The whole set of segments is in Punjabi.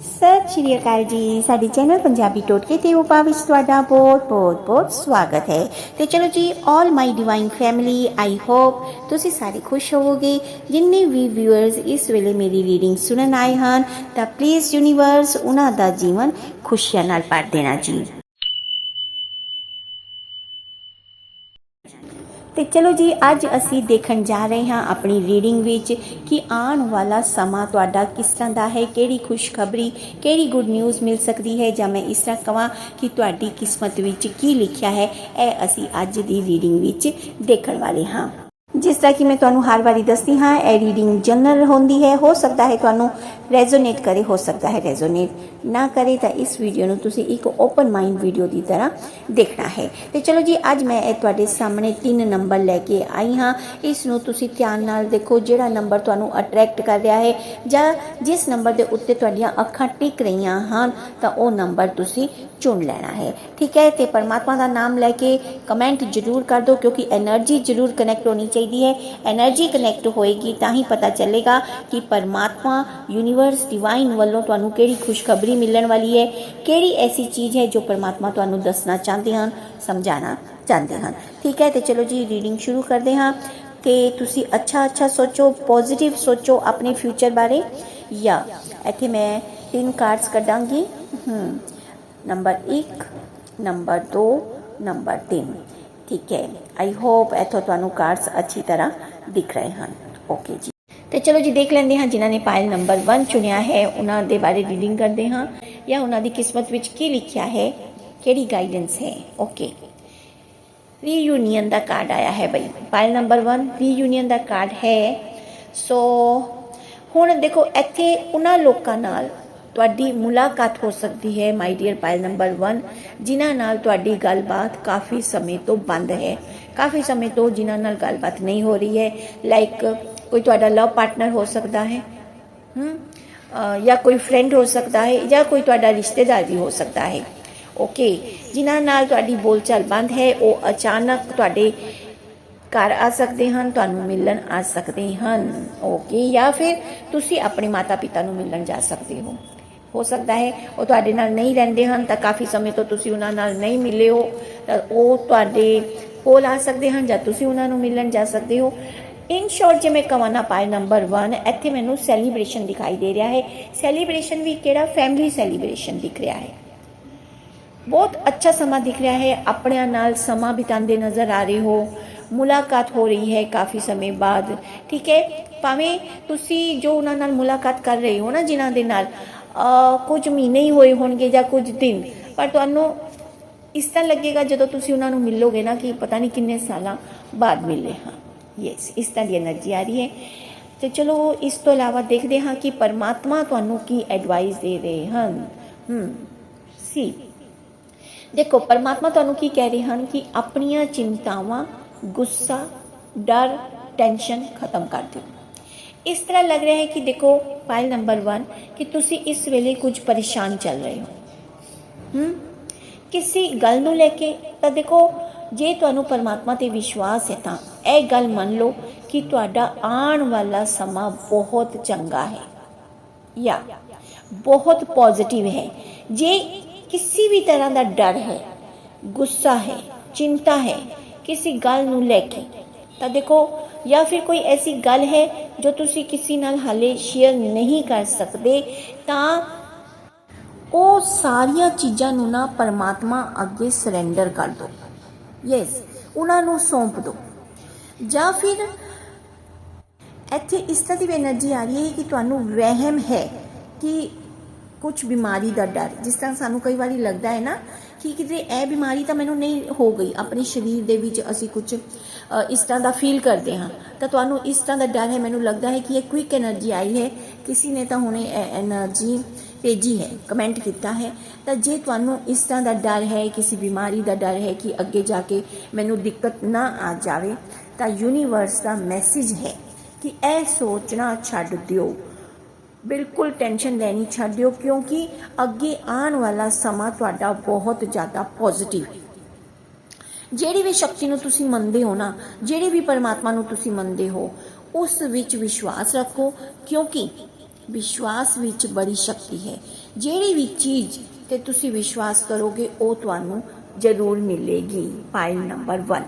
ਸਤਿ ਸ਼੍ਰੀ ਅਕਾਲ ਜੀ। ਸਾਡੇ ਚੈਨਲ ਪੰਜਾਬੀ ਟੋਟਕੇ ਤੇ ਉਪਾ ਵਿੱਚ ਤੁਹਾਡਾ ਬਹੁਤ ਬਹੁਤ ਬਹੁਤ ਸਵਾਗਤ ਹੈ। ਤੇ ਚਲੋ ਜੀ 올 my divine family I hope ਤੁਸੀਂ ਸਾਰੇ ਖੁਸ਼ ਹੋਵੋਗੇ। ਜਿੰਨੇ ਵੀ ਵਿਊਅਰਸ ਇਸ ਵੇਲੇ ਮੇਰੀ ਰੀਡਿੰਗ ਸੁਣਨ ਆਏ ਹਨ, ਤਾਂ ਪਲੀਜ਼ ਯੂਨੀਵਰਸ ਉਹਨਾਂ ਦਾ ਜੀਵਨ ਖੁਸ਼ੀਆਂ ਨਾਲ ਭਰ ਦੇਣਾ ਜੀ। ਤੇ ਚਲੋ ਜੀ, ਅੱਜ ਅਸੀਂ ਦੇਖਣ ਜਾ ਰਹੇ ਹਾਂ ਆਪਣੀ ਰੀਡਿੰਗ ਵਿੱਚ ਕਿ ਆਉਣ ਵਾਲਾ ਸਮਾਂ ਤੁਹਾਡਾ ਕਿਸ ਤਰ੍ਹਾਂ ਦਾ ਹੈ, ਕਿਹੜੀ ਖੁਸ਼ਖਬਰੀ, ਕਿਹੜੀ ਗੁੱਡ ਨਿਊਜ਼ ਮਿਲ ਸਕਦੀ ਹੈ ਜਾਂ ਮੈਂ ਇਸ ਤਰ੍ਹਾਂ ਕਹਾਂ ਕਿ ਤੁਹਾਡੀ ਕਿਸਮਤ ਵਿੱਚ ਕੀ ਲਿਖਿਆ ਹੈ, ਇਹ ਅਸੀਂ ਅੱਜ ਦੀ ਰੀਡਿੰਗ ਵਿੱਚ ਦੇਖਣ ਵਾਲੇ ਹਾਂ। ਜਿਸ ਤਰ੍ਹਾਂ ਕਿ ਮੈਂ ਤੁਹਾਨੂੰ ਹਰ ਵਾਰੀ ਦੱਸਦੀ ਹਾਂ, ਇਹ ਰੀਡਿੰਗ ਜਨਰਲ ਹੁੰਦੀ ਹੈ, ਹੋ ਸਕਦਾ ਹੈ ਤੁਹਾਨੂੰ ਰੈਜ਼ੋਨੇਟ ਕਰੇ, ਹੋ ਸਕਦਾ ਹੈ ਰੈਜ਼ੋਨੇਟ ਨਾ ਕਰੇ, ਤਾਂ ਇਸ ਵੀਡੀਓ ਨੂੰ ਤੁਸੀਂ ਇੱਕ ਓਪਨ ਮਾਈਂਡ ਵੀਡੀਓ ਦੀ ਤਰ੍ਹਾਂ ਦੇਖਣਾ ਹੈ। ਤੇ ਚਲੋ ਜੀ, ਅੱਜ ਮੈਂ ਇਹ ਤੁਹਾਡੇ ਸਾਹਮਣੇ ਤਿੰਨ ਨੰਬਰ ਲੈ ਕੇ ਆਈ ਹਾਂ। ਇਸ ਨੂੰ ਤੁਸੀਂ ਧਿਆਨ ਨਾਲ ਦੇਖੋ, ਜਿਹੜਾ ਨੰਬਰ ਤੁਹਾਨੂੰ ਅਟਰੈਕਟ ਕਰ ਰਿਹਾ ਹੈ ਜਾਂ ਜਿਸ ਨੰਬਰ ਦੇ ਉੱਤੇ ਤੁਹਾਡੀਆਂ ਅੱਖਾਂ ਟਿਕ ਰਹੀਆਂ ਹਨ, ਤਾਂ ਉਹ ਨੰਬਰ ਤੁਸੀਂ ਚੁਣ ਲੈਣਾ ਹੈ ਠੀਕ ਹੈ ਤੇ ਪਰਮਾਤਮਾ ਦਾ ਨਾਮ ਲੈ ਕੇ ਕਮੈਂਟ ਜ਼ਰੂਰ ਕਰ ਦਿਓ ਕਿਉਂਕਿ એનર્ਜੀ ਜ਼ਰੂਰ ਕਨੈਕਟ ਹੋਣੀ ਚਾਹੀਦੀ ਹੈ એનર્ਜੀ ਕਨੈਕਟ ਹੋਏਗੀ ਤਾਂ ਹੀ ਪਤਾ ਚੱਲੇਗਾ ਕਿ ਪਰਮਾਤਮਾ ਯੂਨੀਵਰਸ ਡਿਵਾਈਨ ਵੱਲੋਂ ਤੁਹਾਨੂੰ ਕਿਹੜੀ ਖੁਸ਼ਖਬਰੀ ਮਿਲਣ ਵਾਲੀ ਹੈ ਕਿਹੜੀ ਐਸੀ ਚੀਜ਼ ਹੈ ਜੋ ਪਰਮਾਤਮਾ ਤੁਹਾਨੂੰ ਦੱਸਣਾ ਚਾਹੁੰਦੇ ਹਨ ਸਮਝਾਣਾ ਚਾਹੁੰਦੇ ਹਨ ਠੀਕ ਹੈ ਤੇ ਚਲੋ ਜੀ ਰੀਡਿੰਗ ਸ਼ੁਰੂ ਕਰਦੇ ਹਾਂ ਤੇ ਤੁਸੀਂ ਅੱਛਾ ਅੱਛਾ ਸੋਚੋ ਪੋਜ਼ਿਟਿਵ ਸੋਚੋ ਆਪਣੇ ਫਿਊਚਰ ਬਾਰੇ ਜਾਂ ਇੱਥੇ ਮੈਂ ਤਿੰਨ ਕਾਰਡਸ ਕੱਢਾਂਗੀ ਹੂੰ ਨੰਬਰ 1 ਨੰਬਰ 2 ਨੰਬਰ 3 ਠੀਕ ਹੈ। ਆਈ ਹੋਪ ਇਥੋਂ ਤੁਹਾਨੂੰ ਕਾਰਡਸ ਅੱਛੀ ਤਰ੍ਹਾਂ ਦਿਖ ਰਹੇ ਹਨ। ਓਕੇ ਜੀ। ਤੇ ਚਲੋ ਜੀ, ਦੇਖ ਲੈਂਦੇ ਹਾਂ ਜਿਨ੍ਹਾਂ ਨੇ ਪਾਇਲ ਨੰਬਰ 1 ਚੁਣਿਆ ਹੈ, ਉਹਨਾਂ ਦੇ ਬਾਰੇ ਰੀਡਿੰਗ ਕਰਦੇ ਹਾਂ ਜਾਂ ਉਹਨਾਂ ਦੀ ਕਿਸਮਤ ਵਿੱਚ ਕੀ ਲਿਖਿਆ ਹੈ, ਕਿਹੜੀ ਗਾਈਡੈਂਸ ਹੈ। ਓਕੇ ਰੀਯੂਨੀਅਨ ਦਾ ਕਾਰਡ ਆਇਆ ਹੈ ਬਈ। ਪਾਇਲ ਨੰਬਰ 1 ਰੀਯੂਨੀਅਨ ਦਾ ਕਾਰਡ ਹੈ। ਸੋ ਹੁਣ ਦੇਖੋ, ਇੱਥੇ ਉਹਨਾਂ ਲੋਕਾਂ ਨਾਲ ਤੁਹਾਡੀ ਮੁਲਾਕਾਤ ਹੋ ਸਕਦੀ ਹੈ ਮਾਈ ਡੀਅਰ ਪਾਇਲ ਨੰਬਰ 1 ਜਿਨ੍ਹਾਂ ਨਾਲ ਤੁਹਾਡੀ ਗੱਲਬਾਤ ਕਾਫੀ ਸਮੇਂ ਤੋਂ ਬੰਦ ਹੈ। ਕਾਫੀ ਸਮੇਂ ਤੋਂ ਜਿਨ੍ਹਾਂ ਨਾਲ ਗੱਲਬਾਤ ਨਹੀਂ ਹੋ ਰਹੀ ਹੈ ਲਾਈਕ ਕੋਈ ਤੁਹਾਡਾ ਲਵ ਪਾਰਟਨਰ ਹੋ ਸਕਦਾ ਹੈ ਹਮ ਜਾਂ ਕੋਈ ਫਰੈਂਡ ਹੋ ਸਕਦਾ ਹੈ, ਜਾਂ ਕੋਈ ਤੁਹਾਡਾ ਰਿਸ਼ਤੇਦਾਰ ਵੀ ਹੋ ਸਕਦਾ ਹੈ। ਓਕੇ ਜਿਨ੍ਹਾਂ ਨਾਲ ਤੁਹਾਡੀ ਬੋਲਚਾਲ ਬੰਦ ਹੈ, ਉਹ ਅਚਾਨਕ ਤੁਹਾਡੇ ਘਰ ਆ ਸਕਦੇ ਹਨ, ਤੁਹਾਨੂੰ ਮਿਲਣ ਆ ਸਕਦੇ ਹਨ। ਓਕੇ ਜਾਂ ਫਿਰ ਤੁਸੀਂ ਆਪਣੇ ਮਾਤਾ ਪਿਤਾ ਨੂੰ ਮਿਲਣ ਜਾ ਸਕਦੇ ਹੋ। ਹੋ ਸਕਦਾ ਹੈ। ਉਹ ਤੁਹਾਡੇ ਨਾਲ ਨਹੀਂ ਰਹਿੰਦੇ ਹਨ ਤਾਂ ਕਾਫੀ ਸਮੇਂ ਤੋਂ ਤੁਸੀਂ ਉਹਨਾਂ ਨਾਲ ਨਹੀਂ ਮਿਲੇ ਹੋ। ਤਾਂ ਉਹ ਤੁਹਾਡੇ ਕੋਲ ਆ ਸਕਦੇ ਹਨ ਜਾਂ ਤੁਸੀਂ ਉਹਨਾਂ ਨੂੰ ਮਿਲਣ ਜਾ ਸਕਦੇ ਹੋ। ਇਨ ਸ਼ਾਰਟ ਜੇ ਮੈਂ ਕਵਾਂ ਨਾ ਪਾਏ ਨੰਬਰ 1 ਇੱਥੇ ਮੈਨੂੰ ਸੈਲੀਬ੍ਰੇਸ਼ਨ ਦਿਖਾਈ ਦੇ ਰਿਹਾ ਹੈ। ਸੈਲੀਬ੍ਰੇਸ਼ਨ ਵੀ ਕਿਹੜਾ? ਫੈਮਿਲੀ ਸੈਲੀਬ੍ਰੇਸ਼ਨ ਦਿਖ ਰਿਹਾ ਹੈ। ਬਹੁਤ ਅੱਛਾ ਸਮਾਂ ਦਿਖ ਰਿਹਾ ਹੈ। ਆਪਣਿਆਂ ਨਾਲ ਸਮਾਂ ਬਿਤਾਉਂਦੇ ਨਜ਼ਰ ਆ ਰਹੇ ਹੋ। ਮੁਲਾਕਾਤ ਹੋ ਰਹੀ ਹੈ ਕਾਫੀ ਸਮੇਂ ਬਾਅਦ। ਠੀਕ ਹੈ? ਭਾਵੇਂ ਤੁਸੀਂ ਜੋ ਉਹਨਾਂ ਨਾਲ ਮੁਲਾਕਾਤ ਕਰ ਰਹੇ ਹੋ ਨਾ ਜਿਨ੍ਹਾਂ ਦੇ ਨਾਲ ਕੁਝ ਮਹੀਨੇ ਹੀ ਹੋਏ ਹੋਣਗੇ ਜਾਂ ਕੁਝ ਦਿਨ। ਪਰ ਤੁਹਾਨੂੰ ਇਸ ਤਰ੍ਹਾਂ ਲੱਗੇਗਾ ਜਦੋਂ ਤੁਸੀਂ ਉਹਨਾਂ ਨੂੰ ਮਿਲੋਗੇ ਨਾ ਕਿ ਪਤਾ ਨਹੀਂ ਕਿੰਨੇ ਸਾਲਾਂ ਬਾਅਦ ਮਿਲੇ ਹਾਂ। ਯੈਸ ਇਸ ਤਰ੍ਹਾਂ ਦੀ એનર્ਜੀ ਆ ਰਹੀ ਹੈ। ਤੇ ਚਲੋ, ਇਸ ਤੋਂ ਇਲਾਵਾ ਦੇਖਦੇ ਹਾਂ ਕਿ ਪਰਮਾਤਮਾ ਤੁਹਾਨੂੰ ਕੀ ਐਡਵਾਈਸ ਦੇ ਰਹੇ ਹਨ। ਹਮ ਸੀ। ਦੇਖੋ, ਪਰਮਾਤਮਾ ਤੁਹਾਨੂੰ ਕੀ ਕਹਿ ਰਹੇ ਹਨ ਕਿ ਆਪਣੀਆਂ ਚਿੰਤਾਵਾਂ, ਗੁੱਸਾ, ਡਰ ਟੈਨਸ਼ਨ ਖਤਮ ਕਰ ਦਿਓ। ਇਸ ਤਰ੍ਹਾਂ ਲੱਗ ਰਿਹਾ ਹੈ ਕਿ ਦੇਖੋ ਫਾਈਲ ਨੰਬਰ 1 ਕਿ ਤੁਸੀਂ ਇਸ ਵੇਲੇ ਕੁਝ ਪਰੇਸ਼ਾਨ ਚੱਲ ਰਹੇ ਹੋ। ਹਮ ਕਿਸੇ ਗੱਲ ਨੂੰ ਲੈ ਕੇ ਤਾਂ ਦੇਖੋ, ਜੇ ਤੁਹਾਨੂੰ ਪਰਮਾਤਮਾ ਤੇ ਵਿਸ਼ਵਾਸ ਹੈ ਤਾਂ ਇਹ ਗੱਲ ਮੰਨ ਲਓ ਕਿ ਤੁਹਾਡਾ ਆਉਣ ਵਾਲਾ ਸਮਾਂ ਬਹੁਤ ਚੰਗਾ ਹੈ। ਜਾਂ ਬਹੁਤ ਪੋਜ਼ਿਟਿਵ ਹੈ। ਜੇ ਕਿਸੇ ਵੀ ਤਰ੍ਹਾਂ ਦਾ ਡਰ ਹੈ, ਗੁੱਸਾ ਹੈ, ਚਿੰਤਾ ਹੈ ਕਿਸੇ ਗੱਲ ਨੂੰ ਲੈ ਕੇ, ਤਾਂ ਦੇਖੋ, ਜਾਂ ਫਿਰ ਕੋਈ ਐਸੀ ਗੱਲ ਹੈ ਜੋ ਤੁਸੀਂ ਕਿਸੇ ਨਾਲ ਹਾਲੇ ਸ਼ੇਅਰ ਨਹੀਂ ਕਰ ਸਕਦੇ, ਤਾਂ ਉਹ ਸਾਰੀਆਂ ਚੀਜ਼ਾਂ ਨੂੰ ਨਾ ਪਰਮਾਤਮਾ ਅੱਗੇ ਸਰੈਂਡਰ ਕਰ ਦਿਓ ਯੈਸ ਉਹਨਾਂ ਨੂੰ ਸੌਂਪ ਦਿਓ ਜਾਂ ਫਿਰ ਇੱਥੇ ਇਸ ਤਰ੍ਹਾਂ ਦੀ ਐਨਰਜੀ ਆ ਰਹੀ ਹੈ ਕਿ ਤੁਹਾਨੂੰ ਵਹਿਮ ਹੈ ਕਿ ਕੁਝ ਬਿਮਾਰੀ ਦਾ ਡਰ। ਜਿਸ ਤਰ੍ਹਾਂ ਸਾਨੂੰ ਕਈ ਵਾਰੀ ਲੱਗਦਾ ਹੈ ਨਾ ਕਿ ਕਿਤੇ ਇਹ ਬਿਮਾਰੀ ਤਾਂ ਮੈਨੂੰ ਨਹੀਂ ਹੋ ਗਈ। ਆਪਣੇ ਸਰੀਰ ਦੇ ਵਿੱਚ ਅਸੀਂ ਕੁਝ ਇਸ ਤਰ੍ਹਾਂ ਦਾ ਫੀਲ ਕਰਦੇ ਹਾਂ। ਤਾਂ ਤੁਹਾਨੂੰ ਇਸ ਤਰ੍ਹਾਂ ਦਾ ਡਰ ਹੈ, ਮੈਨੂੰ ਲੱਗਦਾ ਹੈ ਕਿ ਇਹ ਕੁਇਕ એનર્ਜੀ ਆਈ ਹੈ। ਕਿਸੇ ਨੇ ਤਾਂ ਹੁਣੇ એનર્ਜੀ ਭੇਜੀ ਹੈ ਕਮੈਂਟ ਕੀਤਾ ਹੈ। ਤਾਂ ਜੇ ਤੁਹਾਨੂੰ ਇਸ ਤਰ੍ਹਾਂ ਦਾ ਡਰ ਹੈ, ਕਿਸੇ ਬਿਮਾਰੀ ਦਾ ਡਰ ਹੈ ਕਿ ਅੱਗੇ ਜਾ ਕੇ ਮੈਨੂੰ ਦਿੱਕਤ ਨਾ ਆ ਜਾਵੇ, ਤਾਂ ਯੂਨੀਵਰਸ ਦਾ ਮੈਸੇਜ ਹੈ ਕਿ ਇਹ ਸੋਚਣਾ ਛੱਡ ਦਿਓ। ਬਿਲਕੁਲ ਟੈਨਸ਼ਨ ਲੈਣੀ ਛੱਡ ਦਿਓ, ਕਿਉਂਕਿ ਅੱਗੇ ਆਉਣ ਵਾਲਾ ਸਮਾਂ ਤੁਹਾਡਾ ਬਹੁਤ ਜ਼ਿਆਦਾ ਪੋਜ਼ਿਟਿਵ ਜਿਹੜੀ ਵੀ ਸ਼ਕਤੀ ਨੂੰ ਤੁਸੀਂ ਮੰਨਦੇ ਹੋ ਨਾ, ਜਿਹੜੀ ਵੀ ਪਰਮਾਤਮਾ ਨੂੰ ਤੁਸੀਂ ਮੰਨਦੇ ਹੋ, ਉਸ ਵਿੱਚ ਵਿਸ਼ਵਾਸ ਰੱਖੋ, ਕਿਉਂਕਿ ਵਿਸ਼ਵਾਸ ਵਿੱਚ ਬੜੀ ਸ਼ਕਤੀ ਹੈ। ਜਿਹੜੀ ਵੀ ਚੀਜ਼ ਤੇ ਤੁਸੀਂ ਵਿਸ਼ਵਾਸ ਕਰੋਗੇ, ਉਹ ਤੁਹਾਨੂੰ ਜ਼ਰੂਰ ਮਿਲੇਗੀ। ਪਾਇਲ ਨੰਬਰ 1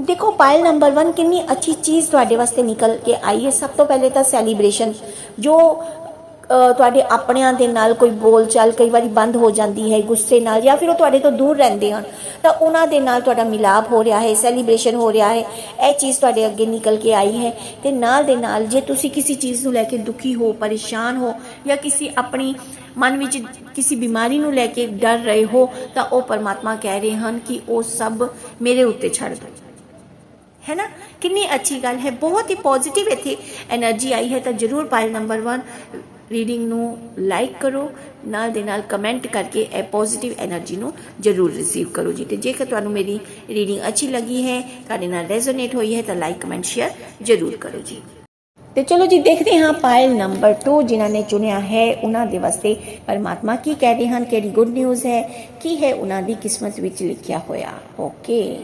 ਦੇਖੋ ਪਾਇਲ ਨੰਬਰ 1 ਕਿੰਨੀ ਅੱਛੀ ਚੀਜ਼ ਤੁਹਾਡੇ ਵਾਸਤੇ ਨਿਕਲ ਕੇ ਆਈ ਹੈ। ਸਭ ਤੋਂ ਪਹਿਲੇ ਤਾਂ ਸੈਲੀਬ੍ਰੇਸ਼ਨ ਜੋ ਤੁਹਾਡੇ ਆਪਣਿਆਂ ਦੇ ਨਾਲ ਕੋਈ ਬੋਲਚਾਲ ਕਈ ਵਾਰੀ ਬੰਦ ਹੋ ਜਾਂਦੀ ਹੈ, ਗੁੱਸੇ ਨਾਲ ਜਾਂ ਫਿਰ ਉਹ ਤੁਹਾਡੇ ਤੋਂ ਦੂਰ ਰਹਿੰਦੇ ਹਨ, ਤਾਂ ਉਹਨਾਂ ਦੇ ਨਾਲ ਤੁਹਾਡਾ ਮਿਲਾਪ ਹੋ ਰਿਹਾ ਹੈ ਸੈਲੀਬ੍ਰੇਸ਼ਨ ਹੋ ਰਿਹਾ ਹੈ, ਇਹ ਚੀਜ਼ ਤੁਹਾਡੇ ਅੱਗੇ ਨਿਕਲ ਕੇ ਆਈ ਹੈ ਤੇ ਨਾਲ ਦੇ ਨਾਲ ਜੇ ਤੁਸੀਂ ਕਿਸੇ ਚੀਜ਼ ਨੂੰ ਲੈ ਕੇ ਦੁਖੀ ਹੋ, ਪਰੇਸ਼ਾਨ ਹੋ ਜਾਂ ਕਿਸੇ ਆਪਣੀ ਮਨ ਵਿੱਚ ਕਿਸੇ ਬਿਮਾਰੀ ਨੂੰ ਲੈ ਕੇ ਡਰ ਰਹੇ ਹੋ, ਤਾਂ ਉਹ ਪਰਮਾਤਮਾ ਕਹਿ ਰਹੇ ਹਨ ਕਿ ਉਹ ਸਭ ਮੇਰੇ ਉੱਤੇ ਛੱਡ ਦਿਓ ਹੈ ਨਾ? ਕਿੰਨੀ ਅੱਛੀ ਗੱਲ ਹੈ, ਬਹੁਤ ਹੀ ਪੋਜ਼ਿਟਿਵ ਇੱਥੇ એનર્ਜੀ ਆਈ ਹੈ, ਤਾਂ ਜ਼ਰੂਰ ਪਾਇਲ ਨੰਬਰ 1 ਰੀਡਿੰਗ ਨੂੰ ਲਾਈਕ ਕਰੋ, ਨਾਲ ਦੇ ਨਾਲ ਕਮੈਂਟ ਕਰਕੇ ਇਹ ਪੋਜ਼ਿਟਿਵ એનર્ਜੀ ਨੂੰ ਜ਼ਰੂਰ ਰਿਸੀਵ ਕਰੋ ਜੀ। ਤੇ ਜੇਕਰ ਤੁਹਾਨੂੰ ਮੇਰੀ ਰੀਡਿੰਗ ਅੱਛੀ ਲੱਗੀ ਹੈ, ਤੁਹਾਡੇ ਨਾਲ ਰੈਜ਼ੋਨੇਟ ਹੋਈ ਹੈ, ਤਾਂ ਲਾਈਕ ਕਮੈਂਟ ਸ਼ੇਅਰ ਜ਼ਰੂਰ ਕਰੋ ਜੀ। ਤੇ ਚਲੋ ਜੀ, ਦੇਖਦੇ ਹਾਂ ਪਾਇਲ ਨੰਬਰ 2 ਜਿਨ੍ਹਾਂ ਨੇ ਚੁਣਿਆ ਹੈ, ਉਹਨਾਂ ਦੇ ਵਾਸਤੇ ਪਰਮਾਤਮਾ ਕੀ ਕਹਿ ਰਹੇ ਹਨ, ਕਿਹੜੀ ਗੁੱਡ ਨਿਊਜ਼ ਹੈ, ਕੀ ਹੈ ਉਹਨਾਂ ਦੀ ਕਿਸਮਤ ਵਿੱਚ ਲਿਖਿਆ ਹੋਇਆ। ਓਕੇ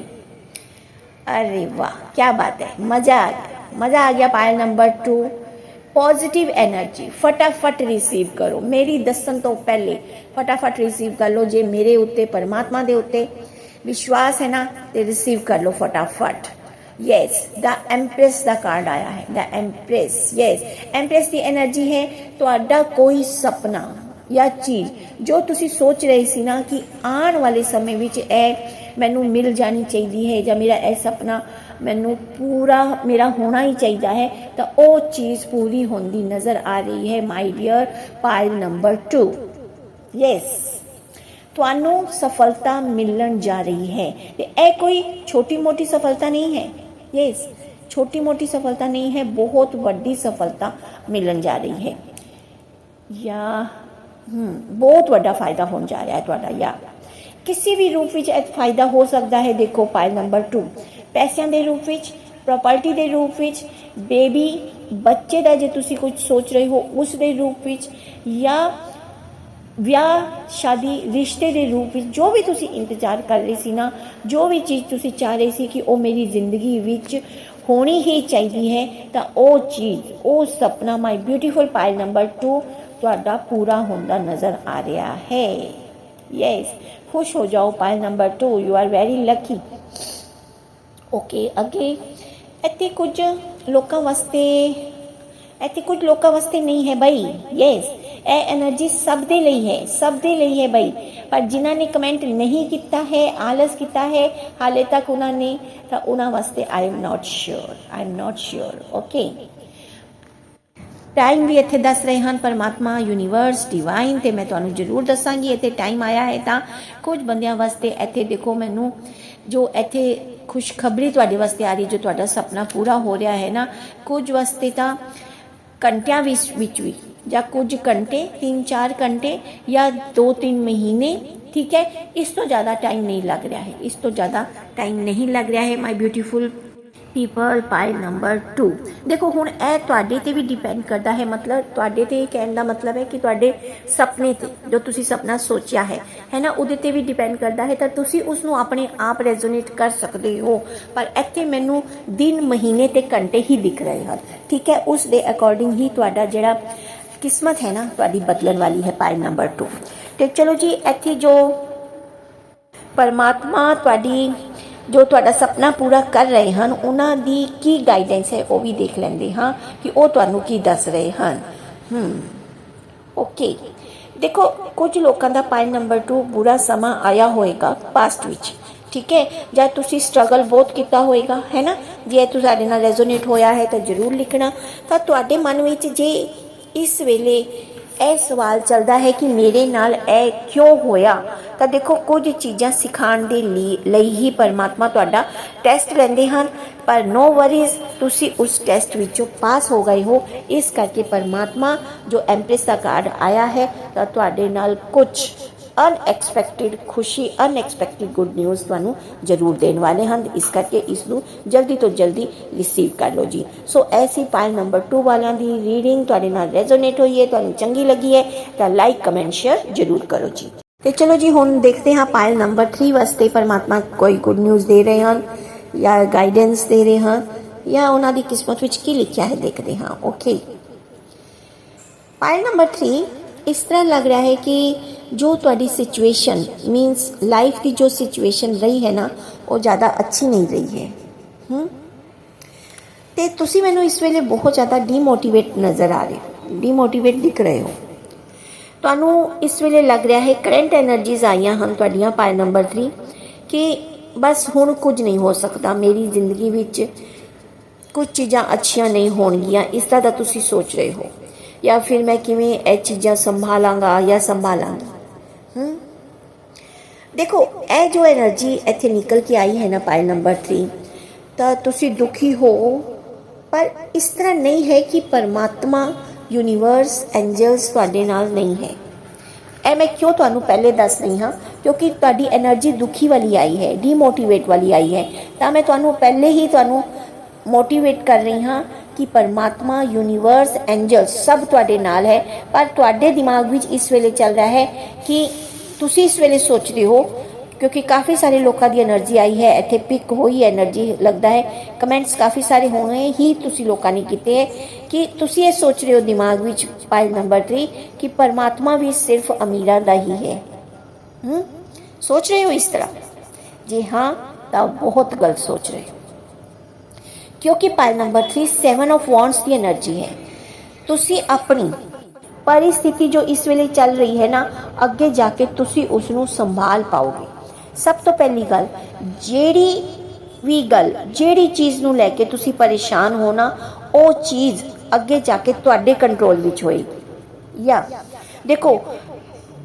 ਅਰੇ ਵਾਹ ਕੀ ਬਾਤ ਹੈ। ਮਜ਼ਾ ਆ ਗਿਆ। ਮਜ਼ਾ ਆ ਗਿਆ ਪਾਇਲ ਨੰਬਰ 2 ਪੋਜ਼ਿਟਿਵ એનર્ਜੀ ਫਟਾਫਟ ਰਿਸੀਵ ਕਰੋ ਮੇਰੀ ਦੱਸਣ ਤੋਂ ਪਹਿਲੇ ਫਟਾਫਟ ਰਿਸੀਵ ਕਰ ਲਓ ਜੇ ਮੇਰੇ ਉੱਤੇ ਪਰਮਾਤਮਾ ਦੇ ਉੱਤੇ ਵਿਸ਼ਵਾਸ ਹੈ ਨਾ ਤੇ ਰਿਸੀਵ ਕਰ ਲਓ ਫਟਾਫਟ ਯੈਸ ਦਾ ਐਮਪ੍ਰੈਸ ਦਾ ਕਾਰਡ ਆਇਆ ਹੈ। ਦਾ ਐਮਪ੍ਰੈਸ ਯੈਸ ਐਮਪ੍ਰੈਸ ਦੀ એનર્ਜੀ ਹੈ ਤੁਹਾਡਾ ਕੋਈ ਸੁਪਨਾ ਜਾਂ ਚੀਜ਼ ਜੋ ਤੁਸੀਂ ਸੋਚ ਰਹੇ ਸੀ ਨਾ ਕਿ ਆਉਣ ਵਾਲੇ ਸਮੇਂ ਵਿੱਚ ਇਹ ਮੈਨੂੰ ਮਿਲ ਜਾਣੀ ਚਾਹੀਦੀ ਹੈ ਜਾਂ ਮੇਰਾ ਇਹ ਸੁਪਨਾ ਮੈਨੂੰ ਪੂਰਾ ਮੇਰਾ ਹੋਣਾ ਹੀ ਚਾਹੀਦਾ ਹੈ, ਤਾਂ ਉਹ ਚੀਜ਼ ਪੂਰੀ ਹੁੰਦੀ ਨਜ਼ਰ ਆ ਰਹੀ ਹੈ my dear pile number 2 yes ਤੁਹਾਨੂੰ ਸਫਲਤਾ ਮਿਲਣ ਜਾ ਰਹੀ ਹੈ। ਤੇ ਇਹ ਕੋਈ ਛੋਟੀ ਮੋਟੀ ਸਫਲਤਾ ਨਹੀਂ ਹੈ। ਯੈਸ ਛੋਟੀ ਮੋਟੀ ਸਫਲਤਾ ਨਹੀਂ ਹੈ, ਬਹੁਤ ਵੱਡੀ ਸਫਲਤਾ ਮਿਲਣ ਜਾ ਰਹੀ ਹੈ। ਯਾ ਹਮ ਬਹੁਤ ਵੱਡਾ ਫਾਇਦਾ ਹੋਣ ਜਾ ਰਿਹਾ ਹੈ ਤੁਹਾਡਾ ਜਾਂ ਕਿਸੇ ਵੀ ਰੂਪ ਵਿੱਚ ਇਹ ਫਾਇਦਾ ਹੋ ਸਕਦਾ ਹੈ, ਦੇਖੋ ਪਾਇਲ ਨੰਬਰ 2 ਪੈਸਿਆਂ ਦੇ ਰੂਪ ਵਿੱਚ ਪ੍ਰਾਪਰਟੀ ਦੇ ਰੂਪ ਵਿੱਚ ਬੇਬੀ ਬੱਚੇ ਦਾ ਜੇ ਤੁਸੀਂ ਕੁਝ ਸੋਚ ਰਹੇ ਹੋ ਉਸ ਦੇ ਰੂਪ ਵਿੱਚ ਜਾਂ ਵਿਆਹ, ਸ਼ਾਦੀ, ਰਿਸ਼ਤੇ ਦੇ ਰੂਪ ਵਿੱਚ ਜੋ ਵੀ ਤੁਸੀਂ ਇੰਤਜ਼ਾਰ ਕਰ ਰਹੇ ਸੀ ਨਾ, ਜੋ ਵੀ ਚੀਜ਼ ਤੁਸੀਂ ਚਾਹ ਰਹੇ ਸੀ ਕਿ ਉਹ ਮੇਰੀ ਜ਼ਿੰਦਗੀ ਵਿੱਚ ਹੋਣੀ ਹੀ ਚਾਹੀਦੀ ਹੈ, ਤਾਂ ਉਹ ਚੀਜ਼, ਉਹ ਸੁਪਨਾ ਮਾਈ ਬਿਊਟੀਫੁਲ ਪਾਇਲ ਨੰਬਰ 2 ਤੁਹਾਡਾ ਪੂਰਾ ਹੁੰਦਾ ਨਜ਼ਰ ਆ ਰਿਹਾ ਹੈ। ਯੈਸ ਖੁਸ਼ ਹੋ ਜਾਓ pile number 2 you are very lucky okay ਅੱਗੇ। ਇੱਥੇ ਕੁਝ ਲੋਕਾਂ ਵਾਸਤੇ, ਇੱਥੇ ਕੁਝ ਲੋਕਾਂ ਵਾਸਤੇ ਨਹੀਂ ਹੈ ਭਾਈ ਯੈਸ ਇਹ એનર્ਜੀ ਸਭ ਦੇ ਲਈ ਹੈ, ਸਭ ਦੇ ਲਈ ਹੈ ਬਾਈ। ਪਰ ਜਿਨ੍ਹਾਂ ਨੇ ਕਮੈਂਟ ਨਹੀਂ ਕੀਤਾ ਹੈ, ਆਲਸ ਕੀਤਾ ਹੈ, ਹਾਲੇ ਤੱਕ ਉਹਨਾਂ ਨੇ, ਤਾਂ ਉਹਨਾਂ ਵਾਸਤੇ I am not sure I am not sure okay time ਵੀ ਇੱਥੇ ਦੱਸ ਰਹੇ ਹਨ, ਪਰਮਾਤਮਾ ਯੂਨੀਵਰਸ ਡਿਵਾਈਨ ਤੇ ਮੈਂ ਤੁਹਾਨੂੰ ਜ਼ਰੂਰ ਦੱਸਾਂਗੀ, ਇੱਥੇ ਟਾਈਮ ਆਇਆ ਹੈ ਤਾਂ ਕੁਝ ਬੰਦਿਆਂ ਵਾਸਤੇ ਇੱਥੇ ਦੇਖੋ ਮੈਨੂੰ ਜੋ ਇੱਥੇ ਖੁਸ਼ਖਬਰੀ ਤੁਹਾਡੇ ਵਾਸਤੇ ਆ ਰਹੀ, ਜੋ ਤੁਹਾਡਾ ਸੁਪਨਾ ਪੂਰਾ ਹੋ ਰਿਹਾ ਹੈ ਨਾ, ਕੁਝ ਵਾਸਤੇ ਤਾਂ ਘੰਟਿਆਂ ਵਿੱਚ ਵਿੱਚ ਵੀ, ਜਾਂ ਕੁਝ ਘੰਟੇ 3-4 ਘੰਟੇ ਜਾਂ 2-3 ਮਹੀਨੇ, ਠੀਕ ਹੈ? ਇਸ ਤੋਂ ਜ਼ਿਆਦਾ ਟਾਈਮ ਨਹੀਂ ਲੱਗ ਰਿਹਾ ਹੈ। ਇਸ ਤੋਂ ਜ਼ਿਆਦਾ ਟਾਈਮ ਨਹੀਂ ਲੱਗ ਰਿਹਾ ਹੈ my beautiful people pile number 2 ਦੇਖੋ, ਹੁਣ ਇਹ ਤੁਹਾਡੇ ਤੇ ਵੀ ਡਿਪੈਂਡ ਕਰਦਾ ਹੈ। ਮਤਲਬ ਤੁਹਾਡੇ ਤੇ ਕਹਿਣ ਦਾ ਮਤਲਬ ਹੈ ਕਿ ਤੁਹਾਡੇ ਸੁਪਨੇ ਤੇ, ਜੋ ਤੁਸੀਂ ਸੁਪਨਾ ਸੋਚਿਆ ਹੈ ਹੈ ਨਾ? ਉਹਦੇ ਤੇ ਵੀ ਡਿਪੈਂਡ ਕਰਦਾ ਹੈ ਤਾਂ ਤੁਸੀਂ ਉਸ ਨੂੰ ਆਪਣੇ ਆਪ ਰੈਜ਼ੋਨੇਟ ਕਰ ਸਕਦੇ ਹੋ। ਪਰ ਇੱਥੇ ਮੈਨੂੰ ਦਿਨ, ਮਹੀਨੇ ਤੇ ਘੰਟੇ ਹੀ ਦਿਖ ਰਹੇ ਹਨ। ਠੀਕ ਹੈ? ਉਸ ਦੇ ਅਕੋਰਡਿੰਗ ਹੀ ਤੁਹਾਡਾ ਜਿਹੜਾ ਕਿਸਮਤ ਹੈ ਨਾ, ਤੁਹਾਡੀ ਬਦਲਣ ਵਾਲੀ ਹੈ ਪਾਈ ਨੰਬਰ 2 ਤੇ ਚਲੋ ਜੀ, ਇੱਥੇ ਜੋ ਪਰਮਾਤਮਾ ਤੁਹਾਡੀ ਜੋ ਤੁਹਾਡਾ ਸੁਪਨਾ ਪੂਰਾ ਕਰ ਰਹੇ ਹਨ, ਉਹਨਾਂ ਦੀ ਕੀ ਗਾਈਡੈਂਸ ਹੈ ਉਹ ਵੀ ਦੇਖ ਲੈਂਦੇ ਹਾਂ ਕਿ ਉਹ ਤੁਹਾਨੂੰ ਕੀ ਦੱਸ ਰਹੇ ਹਨ। ਹਮ ਓਕੇ ਦੇਖੋ, ਕੁਝ ਲੋਕਾਂ ਦਾ ਪਾਇਲ ਨੰਬਰ 2 ਬੁਰਾ ਸਮਾਂ ਆਇਆ ਹੋਏਗਾ ਪਾਸਟ ਵਿੱਚ, ਠੀਕ ਹੈ? ਜਾਂ ਤੁਸੀਂ ਸਟਰਗਲ ਬਹੁਤ ਕੀਤਾ ਹੋਏਗਾ, ਹੈ ਨਾ? ਜੇ ਤੁਹਾਡੇ ਨਾਲ ਰੈਜ਼ੋਨੇਟ ਹੋਇਆ ਹੈ ਤਾਂ ਜ਼ਰੂਰ ਲਿਖਣਾ। ਤਾਂ ਤੁਹਾਡੇ ਮਨ ਵਿੱਚ ਜੇ ਇਸ ਵੇਲੇ ਇਹ ਸਵਾਲ ਚੱਲਦਾ ਹੈ ਕਿ ਮੇਰੇ ਨਾਲ ਇਹ ਕਿਉਂ ਹੋਇਆ? ਤਾਂ ਦੇਖੋ, ਕੁਝ ਚੀਜ਼ਾਂ ਸਿਖਾਉਣ ਦੇ ਲਈ ਲਈ ਹੀ ਪਰਮਾਤਮਾ ਤੁਹਾਡਾ ਟੈਸਟ ਲੈਂਦੇ ਹਨ। ਪਰ ਨੋ ਵਰੀਜ਼ ਤੁਸੀਂ ਉਸ ਟੈਸਟ ਵਿੱਚੋਂ ਪਾਸ ਹੋ ਗਏ ਹੋ। ਇਸ ਕਰਕੇ ਪਰਮਾਤਮਾ ਜੋ ਐਮਪ੍ਰੈਸ ਦਾ ਕਾਰਡ ਆਇਆ ਹੈ, ਤਾਂ ਤੁਹਾਡੇ ਨਾਲ ਕੁਝ ਅਨਐਕਸਪੈਕਟਿਡ ਖੁਸ਼ੀ ਅਨਐਕਸਪੈਕਟਿਡ ਗੁੱਡ ਨਿਊਜ਼ ਤੁਹਾਨੂੰ ਜ਼ਰੂਰ ਦੇਣ ਵਾਲੇ ਹਨ। ਇਸ ਕਰਕੇ ਇਸ ਨੂੰ ਜਲਦੀ ਤੋਂ ਜਲਦੀ ਰਿਸੀਵ ਕਰ ਲਓ ਜੀ। ਸੋ ਐਸੀ ਪਾਇਲ ਨੰਬਰ 2 ਵਾਲਿਆਂ ਦੀ ਰੀਡਿੰਗ ਤੁਹਾਡੇ ਨਾਲ ਰੈਜ਼ੋਨੇਟ ਹੋਈ ਹੈ, ਤੁਹਾਨੂੰ ਚੰਗੀ ਲੱਗੀ ਹੈ, ਤਾਂ ਲਾਈਕ ਕਮੈਂਟ ਸ਼ੇਅਰ ਜ਼ਰੂਰ ਕਰੋ ਜੀ। ਤੇ ਚਲੋ ਜੀ, ਹੁਣ ਦੇਖਦੇ ਹਾਂ ਪਾਇਲ ਨੰਬਰ 3 ਵਾਸਤੇ ਪਰਮਾਤਮਾ ਕੋਈ ਗੁੱਡ ਨਿਊਜ਼ ਦੇ ਰਹੇ ਹਨ ਜਾਂ ਗਾਈਡੈਂਸ ਦੇ ਰਹੇ ਹਨ ਜਾਂ ਉਹਨਾਂ ਦੀ ਕਿਸਮਤ ਵਿੱਚ ਕੀ ਲਿਖਿਆ ਹੈ, ਦੇਖਦੇ ਹਾਂ। ਓਕੇ ਪਾਇਲ ਨੰਬਰ 3 ਇਸ ਤਰ੍ਹਾਂ ਲੱਗ ਰਿਹਾ ਹੈ ਕਿ ਜੋ ਤੁਹਾਡੀ ਸਿਚੁਏਸ਼ਨ ਮੀਨਸ ਲਾਈਫ ਦੀ ਜੋ ਸਿਚੁਏਸ਼ਨ ਰਹੀ ਹੈ ਨਾ, ਉਹ ਜ਼ਿਆਦਾ ਅੱਛੀ ਨਹੀਂ ਰਹੀ ਹੈ। ਹੂੰ? ਤੇ ਤੁਸੀਂ ਮੈਨੂੰ ਇਸ ਵੇਲੇ ਬਹੁਤ ਜ਼ਿਆਦਾ ਡੀਮੋਟੀਵੇਟ ਨਜ਼ਰ ਆ ਰਹੇ ਹੋ। ਡੀਮੋਟੀਵੇਟ ਦਿਖ ਰਹੇ ਹੋ। ਤੁਹਾਨੂੰ ਇਸ ਵੇਲੇ ਲੱਗ ਰਿਹਾ ਹੈ ਕਰੰਟ એનર્ਜੀਜ਼ ਆਈਆਂ ਹਨ ਤੁਹਾਡੀਆਂ ਪਾਇ ਨੰਬਰ 3 ਕਿ ਬਸ ਹੁਣ ਕੁਝ ਨਹੀਂ ਹੋ ਸਕਦਾ, ਮੇਰੀ ਜ਼ਿੰਦਗੀ ਵਿੱਚ ਕੁਝ ਚੀਜ਼ਾਂ ਅੱਛੀਆਂ ਨਹੀਂ ਹੋਣਗੀਆਂ, ਇਸ ਤਰ੍ਹਾਂ ਦਾ ਤੁਸੀਂ ਸੋਚ ਰਹੇ ਹੋ। ਜਾਂ ਫਿਰ ਮੈਂ ਕਿਵੇਂ ਇਹ ਚੀਜ਼ਾਂ ਸੰਭਾਲਾਂਗਾ ਜਾਂ ਸੰਭਾਲਾਂਗਾ? ਹੂੰ? ਦੇਖੋ, ਇਹ ਜੋ એનર્ਜੀ ਇੱਥੇ ਨਿਕਲ ਕੇ ਆਈ ਹੈ ਨਾ ਪਾਇਲ ਨੰਬਰ 3 ਤਾਂ ਤੁਸੀਂ ਦੁਖੀ ਹੋ, ਪਰ ਇਸ ਤਰ੍ਹਾਂ ਨਹੀਂ ਹੈ ਕਿ ਪਰਮਾਤਮਾ ਯੂਨੀਵਰਸ ਐਂਜਲਸ ਤੁਹਾਡੇ ਨਾਲ ਨਹੀਂ ਹੈ। ਇਹ ਮੈਂ ਕਿਉਂ ਤੁਹਾਨੂੰ ਪਹਿਲੇ ਦੱਸ ਰਹੀ ਹਾਂ? ਕਿਉਂਕਿ ਤੁਹਾਡੀ એનર્ਜੀ ਦੁਖੀ ਵਾਲੀ ਆਈ ਹੈ ਡੀਮੋਟੀਵੇਟ ਵਾਲੀ ਆਈ ਹੈ। ਤਾਂ ਮੈਂ ਤੁਹਾਨੂੰ ਪਹਿਲੇ ਹੀ ਤੁਹਾਨੂੰ ਮੋਟੀਵੇਟ ਕਰ ਰਹੀ ਹਾਂ ਕਿ ਪਰਮਾਤਮਾ ਯੂਨੀਵਰਸ ਐਂਜਲ ਸਭ ਤੁਹਾਡੇ ਨਾਲ ਹੈ। ਪਰ ਤੁਹਾਡੇ ਦਿਮਾਗ ਵਿੱਚ ਇਸ ਵੇਲੇ ਚੱਲ ਰਿਹਾ ਹੈ ਕਿ ਤੁਸੀਂ ਇਸ ਵੇਲੇ ਸੋਚਦੇ ਹੋ, ਕਿਉਂਕਿ ਕਾਫੀ ਸਾਰੇ ਲੋਕਾਂ ਦੀ એનર્ਜੀ ਆਈ ਹੈ, ਇੱਥੇ ਪਿਕ ਹੋਈ ਹੈ એનર્ਜੀ ਲੱਗਦਾ ਹੈ। ਕਮੈਂਟਸ ਕਾਫੀ ਸਾਰੇ ਹੋਣੇ ਹੀ ਤੁਸੀਂ ਲੋਕਾਂ ਨੇ ਕੀਤੇ ਹੈ ਕਿ ਤੁਸੀਂ ਇਹ ਸੋਚ ਰਹੇ ਹੋ ਦਿਮਾਗ ਵਿੱਚ ਪਾਇਲ ਨੰਬਰ 3 ਕਿ ਪਰਮਾਤਮਾ ਵੀ ਸਿਰਫ ਅਮੀਰਾਂ ਦਾ ਹੀ ਹੈ। ਹੂੰ? ਸੋਚ ਰਹੇ ਹੋ ਇਸ ਤਰ੍ਹਾਂ? ਜੇ ਹਾਂ, ਤਾਂ ਬਹੁਤ ਗਲਤ ਸੋਚ ਰਹੇ ਹੋ। ਕਿਉਂਕਿ ਪਾਇਲ ਨੰਬਰ 3 7 ਆਫ ਵਾਂਡਸ ਦੀ એનર્ਜੀ ਹੈ। ਤੁਸੀਂ ਆਪਣੀ ਪਰਿਸਥਿਤੀ ਜੋ ਇਸ ਵੇਲੇ ਚੱਲ ਰਹੀ ਹੈ ਨਾ, ਅੱਗੇ ਜਾ ਕੇ ਤੁਸੀਂ ਉਸ ਨੂੰ ਸੰਭਾਲ ਪਾਓਗੇ। ਸਭ ਤੋਂ ਪਹਿਲੀ ਗੱਲ, ਜਿਹੜੀ ਵੀ ਗੱਲ, ਜਿਹੜੀ ਚੀਜ਼ ਨੂੰ ਲੈ ਕੇ ਤੁਸੀਂ ਪਰੇਸ਼ਾਨ ਹੋਣਾ ਉਹ ਚੀਜ਼ ਅੱਗੇ ਜਾ ਕੇ ਤੁਹਾਡੇ ਕੰਟਰੋਲ ਵਿੱਚ ਹੋਏਗੀ। ਯਾ, ਦੇਖੋ,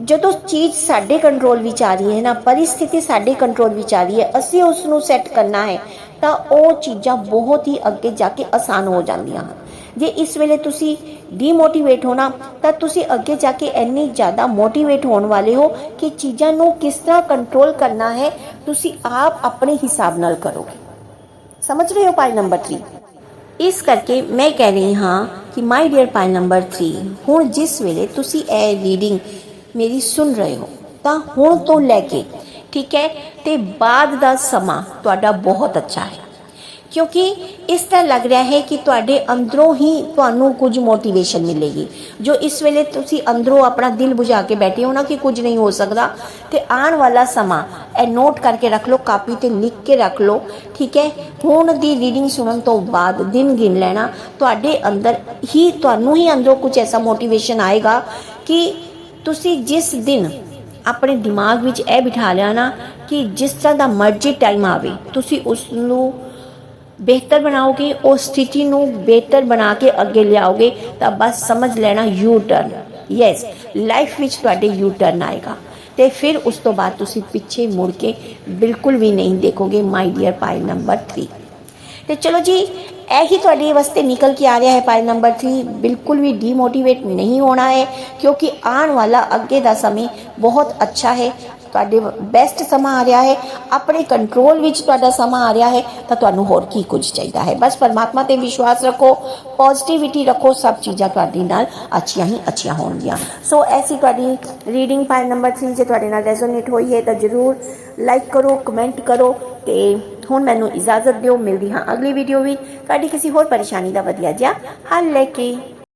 ਜਦੋਂ ਚੀਜ਼ ਸਾਡੇ ਕੰਟਰੋਲ ਵਿੱਚ ਆ ਰਹੀ ਹੈ ਨਾ, ਪਰਿਸਥਿਤੀ ਸਾਡੇ ਕੰਟਰੋਲ ਵਿੱਚ ਆ ਰਹੀ ਹੈ, ਅਸੀਂ ਉਸ ਨੂੰ ਸੈੱਟ ਕਰਨਾ ਹੈ। ਤਾਂ ਉਹ ਚੀਜ਼ਾਂ ਬਹੁਤ ਹੀ ਅੱਗੇ ਜਾ ਕੇ ਆਸਾਨ ਹੋ ਜਾਂਦੀਆਂ ਹਨ। ਜੇ ਇਸ ਵੇਲੇ ਤੁਸੀਂ ਡੀਮੋਟੀਵੇਟ ਹੋਣਾ ਤਾਂ ਤੁਸੀਂ ਅੱਗੇ ਜਾ ਕੇ ਇੰਨੀ ਜ਼ਿਆਦਾ ਮੋਟੀਵੇਟ ਹੋਣ ਵਾਲੇ ਹੋ ਕਿ ਚੀਜ਼ਾਂ ਨੂੰ ਕਿਸ ਤਰ੍ਹਾਂ ਕੰਟਰੋਲ ਕਰਨਾ ਹੈ, ਤੁਸੀਂ ਆਪ ਆਪਣੇ ਹਿਸਾਬ ਨਾਲ ਕਰੋਗੇ। ਸਮਝ ਰਹੇ ਹੋ ਪਾਈ ਨੰਬਰ 3 ਇਸ ਕਰਕੇ ਮੈਂ ਕਹਿ ਰਹੀ ਹਾਂ ਕਿ ਮਾਈ ਡੀਅਰ ਪਾਈ ਨੰਬਰ 3 ਹੁਣ ਜਿਸ ਵੇਲੇ ਤੁਸੀਂ ਇਹ ਰੀਡਿੰਗ ਮੇਰੀ ਸੁਣ ਰਹੇ ਹੋ, ਤਾਂ ਹੁਣ ਤੋਂ ਲੈ ਕੇ ਠੀਕ ਹੈ ਤੇ ਬਾਅਦ ਦਾ ਸਮਾਂ ਤੁਹਾਡਾ ਬਹੁਤ ਅੱਛਾ ਹੈ। ਕਿਉਂਕਿ ਇਸ ਤਰ੍ਹਾਂ ਲੱਗ ਰਿਹਾ ਹੈ ਕਿ ਤੁਹਾਡੇ ਅੰਦਰੋਂ ਹੀ ਤੁਹਾਨੂੰ ਕੁਝ ਮੋਟੀਵੇਸ਼ਨ ਮਿਲੇਗੀ। ਜੋ ਇਸ ਵੇਲੇ ਤੁਸੀਂ ਅੰਦਰੋਂ ਆਪਣਾ ਦਿਲ ਬੁਝਾ ਕੇ ਬੈਠੇ ਹੋ ਨਾ ਕਿ ਕੁਝ ਨਹੀਂ ਹੋ ਸਕਦਾ, ਤੇ ਆਉਣ ਵਾਲਾ ਸਮਾਂ ਇਹ ਨੋਟ ਕਰਕੇ ਰੱਖ ਲਓ, ਕਾਪੀ ਤੇ ਲਿਖ ਕੇ ਰੱਖ ਲਓ, ਠੀਕ ਹੈ? ਹੁਣ ਦੀ ਰੀਡਿੰਗ ਸੁਣਨ ਤੋਂ ਬਾਅਦ ਦਿਨ ਗਿਣ ਲੈਣਾ, ਤੁਹਾਡੇ ਅੰਦਰ ਹੀ, ਤੁਹਾਨੂੰ ਹੀ ਅੰਦਰੋਂ ਕੁਝ ਐਸਾ ਮੋਟੀਵੇਸ਼ਨ ਆਏਗਾ ਕਿ ਤੁਸੀਂ ਜਿਸ ਦਿਨ ਆਪਣੇ ਦਿਮਾਗ ਵਿੱਚ ਇਹ ਬਿਠਾ ਲਿਆ ਨਾ ਕਿ ਜਿਸ ਤਰ੍ਹਾਂ ਦਾ ਮਰਜ਼ੀ ਟਾਈਮ ਆਵੇ, ਤੁਸੀਂ ਉਸ ਨੂੰ ਬਿਹਤਰ ਬਣਾਓਗੇ ਉਹ ਸਥਿਤੀ ਨੂੰ ਬਿਹਤਰ ਬਣਾ ਕੇ ਅੱਗੇ ਲਿਆਓਗੇ, ਤਾਂ ਬਸ ਸਮਝ ਲੈਣਾ ਯੂ ਟਰਨ ਯੈਸ ਲਾਈਫ ਵਿੱਚ ਤੁਹਾਡੇ ਯੂ ਟਰਨ ਆਏਗਾ। ਤੇ ਫਿਰ ਉਸ ਤੋਂ ਬਾਅਦ ਤੁਸੀਂ ਪਿੱਛੇ ਮੁੜ ਕੇ ਬਿਲਕੁਲ ਵੀ ਨਹੀਂ ਦੇਖੋਗੇ ਮਾਈ ਡੀਅਰ ਪਾਈ ਨੰਬਰ 3 ਤੇ ਚਲੋ ਜੀ ਇਹੀ ਤੁਹਾਡੇ ਵਾਸਤੇ ਨਿਕਲ ਕੇ ਆ ਰਿਹਾ ਹੈ ਪਾਇਲ ਨੰਬਰ 3 ਬਿਲਕੁਲ ਵੀ ਡੀਮੋਟੀਵੇਟ ਨਹੀਂ ਹੋਣਾ ਹੈ, ਕਿਉਂਕਿ ਆਉਣ ਵਾਲਾ ਅੱਗੇ ਦਾ ਸਮੇਂ ਬਹੁਤ ਅੱਛਾ ਹੈ। ਤੁਹਾਡੇ ਬੈਸਟ ਸਮਾਂ ਆ ਰਿਹਾ ਹੈ, ਆਪਣੇ ਕੰਟਰੋਲ ਵਿੱਚ ਤੁਹਾਡਾ ਸਮਾਂ ਆ ਰਿਹਾ ਹੈ, ਤਾਂ ਤੁਹਾਨੂੰ ਹੋਰ ਕੀ ਕੁਝ ਚਾਹੀਦਾ ਹੈ? ਬਸ ਪਰਮਾਤਮਾ ਤੇ ਵਿਸ਼ਵਾਸ ਰੱਖੋ ਪੋਜ਼ਿਟਿਵਿਟੀ ਰੱਖੋ, ਸਭ ਚੀਜ਼ਾਂ ਤੁਹਾਡੇ ਨਾਲ ਅੱਛੀਆਂ ਹੀ ਅੱਛੀਆਂ ਹੋਣਗੀਆਂ। ਸੋ ਐਸੀ ਤੁਹਾਡੀ ਰੀਡਿੰਗ ਪਾਈ ਨੰਬਰ 3 ਜੇ ਤੁਹਾਡੇ ਨਾਲ ਰੈਜ਼ੋਨੇਟ ਹੋਈ ਹੈ, ਤਾਂ ਜਰੂਰ ਲਾਈਕ ਕਰੋ ਕਮੈਂਟ ਕਰੋ ਤੇ ਹੁਣ ਮੈਨੂੰ ਇਜਾਜ਼ਤ ਦਿਓ। ਮਿਲਦੀ ਹਾਂ ਅਗਲੀ ਵੀਡੀਓ ਵੀ ਤੁਹਾਡੀ ਕਿਸੇ ਹੋਰ ਪਰੇਸ਼ਾਨੀ ਦਾ ਵਧੀਆ ਜਿਹਾ ਹੱਲ ਲੈ ਕੇ।